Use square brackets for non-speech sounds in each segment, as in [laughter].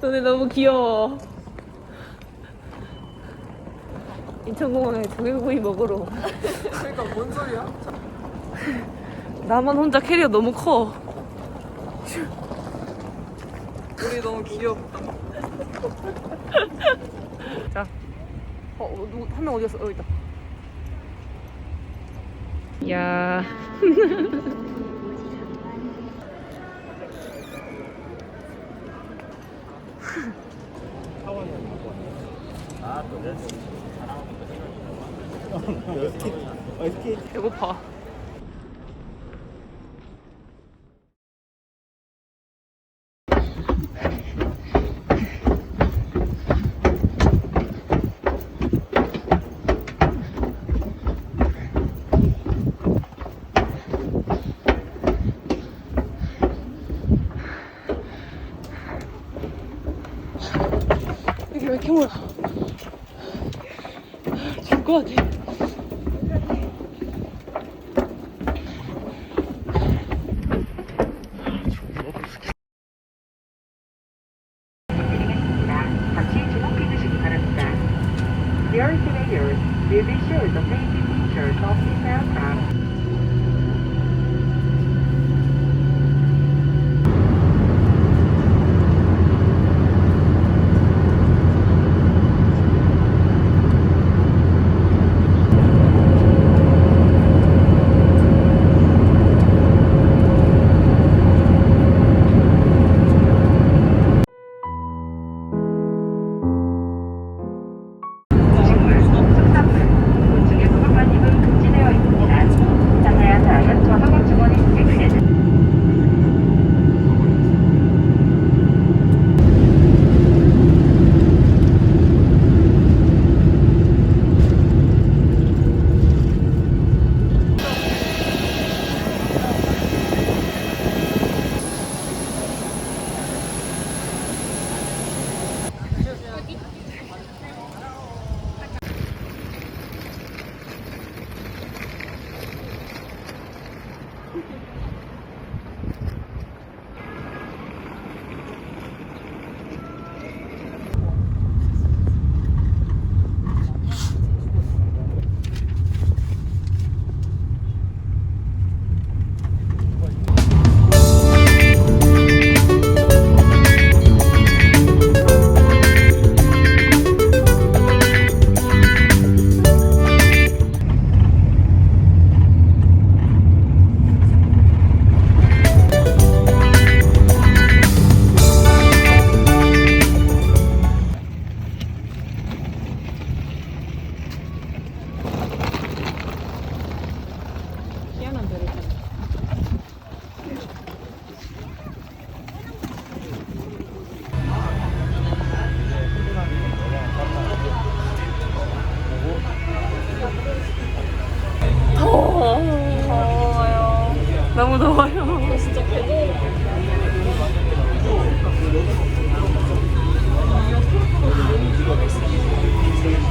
너네 너무 귀여워. 인천공항에 조개구이 먹으러. 그러니까 뭔 소리야? 나만 혼자 캐리어 너무 커. 우리 너무 귀엽다. 자. 어, 누구, 한 명 어디 갔어? 여기 있다. 야. 배고파. 이게 왜 이렇게 멀어? 죽을 것 같아. 잠시 주목해 주시기 바랍니다. The be shown the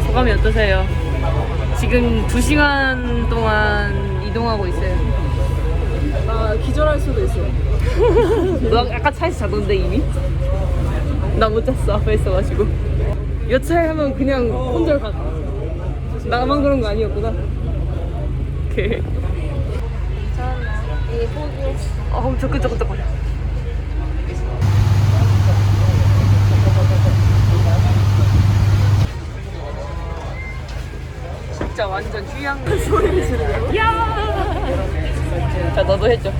소감이 어떠세요? 지금 2시간 동안 이동하고 있어요. 나 기절할 수도 있어. [laughs] 너 아까 차에서 자던데 이미? 나 못 잤어 앞에 있어가지고 여차하면 그냥 혼자 가 나만 그런 거 아니었구나 오케이 어 저끈저끈저끈 진짜 완전 휴양 소리 지르고 야! 자 너도 해줘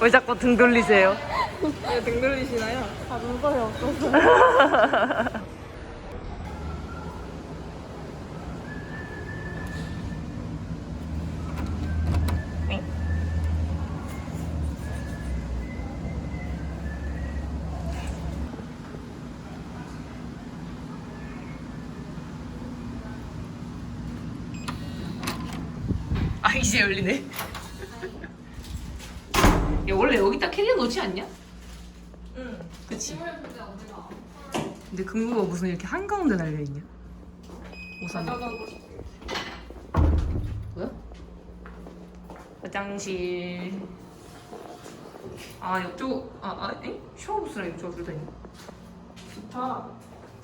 왜 자꾸 등 돌리세요? 등 돌리시나요? 다 눈썹이 없어서. 이제 열리네. 야 원래 여기다 캐리어 놓지 않냐? 응. 그치. 근데 금구가 무슨 이렇게 한 가운데 달려 있냐? 우산. 가져가고 싶어. 뭐야? 화장실. 아 이쪽 아아 에? 샤워부스랑 이쪽 둘다 있네. 좋다.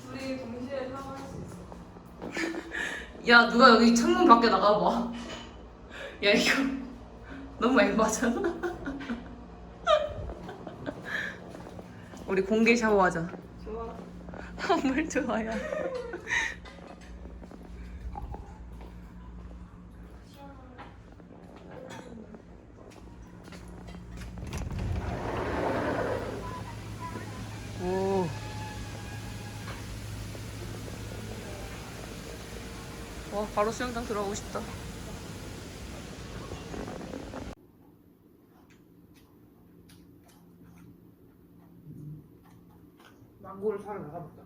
둘이 동시에 사용할 수 있어. [laughs] 야 누가 여기 창문 밖에 나가봐. 야 이거 [laughs] 너무 에바잖아. 우리 공개 샤워하자. 좋아. [laughs] 물 좋아요. 오. 와, 바로 수영장 들어가고 싶다. 망고를 사러 나가볼까?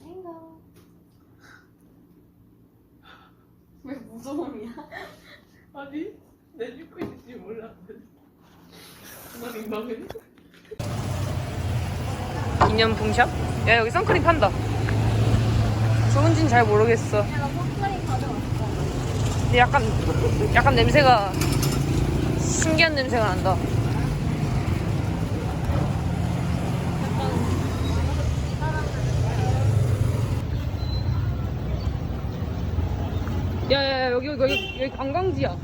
[laughs] 왜 무서움이야? [laughs] 아니, 내 믿고 있을지 몰랐는데. 나 민망해. 기념품샵? 야, 여기 선크림 판다. 좋은지는 잘 모르겠어. 근데 약간, 약간 냄새가, 신기한 냄새가 난다. 여기, 여기, 여기, 여기 관광지야.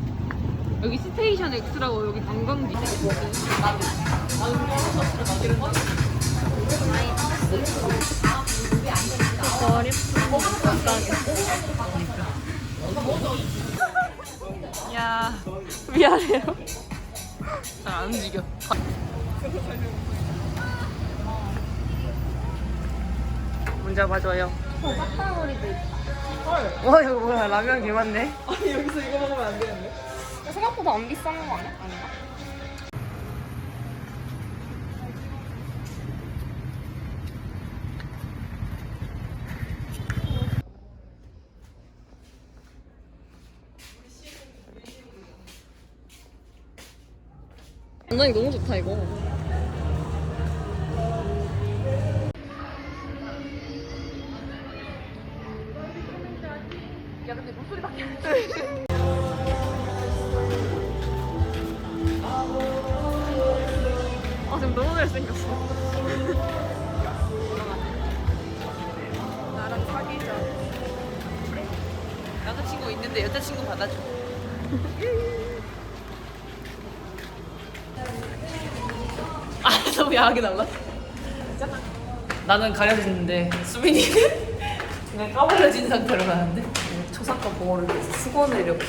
여기 스테이션 X라고 여기 관광지. 야 미안해요 잘 안 움직여 문자 봐줘요 짝다구리도 있다. 와 이거 뭐야 라면 개 많네 아니, 여기서 이거 먹으면 안 되는데? 생각보다 안 비싼 거 아니야? 아닌가? 장난이 너무 좋다 이거 있는데 여자친구 받아줘. 아 너무 야하게 나왔어. 나는 가려졌는데 수빈이는 그냥 까발려진 상태로 가는데. 초상권 보호를 위해서 수건을 이렇게.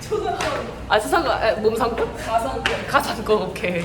초상권 아 초상권. 아, 몸상권? 가상권. 가상권 오케이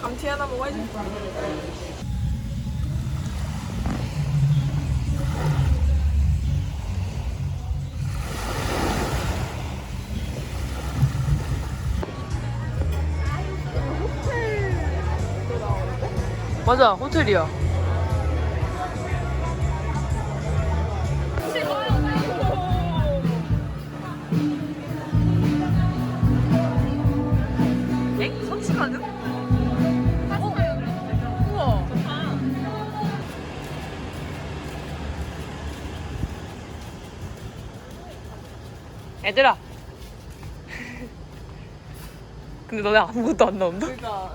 감튀 하나 먹어야지. 맞아, 호텔이야. 얘들아. [laughs] 근데 너네 아무것도 안 나온다? 그러니까